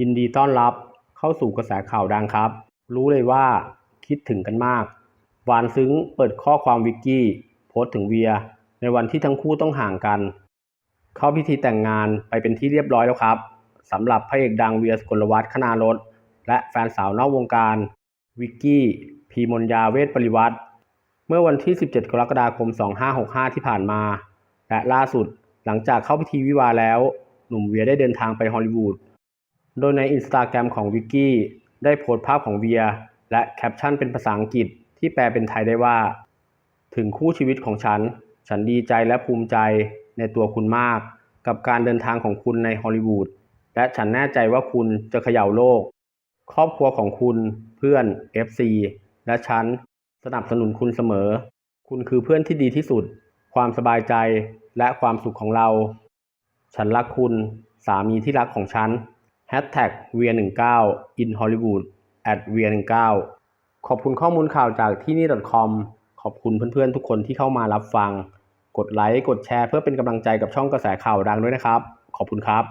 ยินดีต้อนรับเข้าสู่กระแสข่าวดังครับ รู้เลยว่าคิดถึงกันมาก หวานซึ้งเปิดข้อความวิกกี้ โพสต์ถึงเวีย ในวันที่ทั้งคู่ต้องห่างกัน เข้าพิธีแต่งงานไปเป็นที่เรียบร้อยแล้วครับสำหรับพระเอกดังเวียสกลวัฒน์คณารถและแฟนสาวนอกวงการ วิกกี้ พีมนยาเวทปริวัติ เมื่อวันที่ 17 กรกฎาคม 2565 ที่ผ่านมา และล่าสุดหลังจากเข้าพิธีวิวาแล้ว หนุ่มเวียได้เดินทางไปฮอลลีวูด โดยในอินสตาแกรมของวิกกี้ได้โพสต์ภาพของเวีย และแคปชั่นเป็นภาษาอังกฤษที่แปลเป็นไทยได้ว่า ถึงคู่ชีวิตของฉัน ฉันดีใจและภูมิใจในตัวคุณมาก กับการเดินทางของคุณในฮอลลีวูดและฉันแน่ใจว่าคุณจะเขย่าโลก ครอบครัวของคุณ เพื่อน FC และฉันสนับสนุนคุณเสมอ คุณคือเพื่อนที่ดีที่สุด ความสบายใจและความสุขของเรา ฉันรักคุณ สามีที่รักของฉัน Hashtag เวีย19 in Hollywood at เวีย19ขอบคุณข้อมูลข่าวจากที่นี่ .com ขอบคุณเพื่อนๆ ทุกคนที่เข้ามารับฟัง กดไลค์ กดแชร์เพื่อเป็นกำลังใจกับช่องกระแสข่าวดังด้วยนะครับ ขอบคุณครับ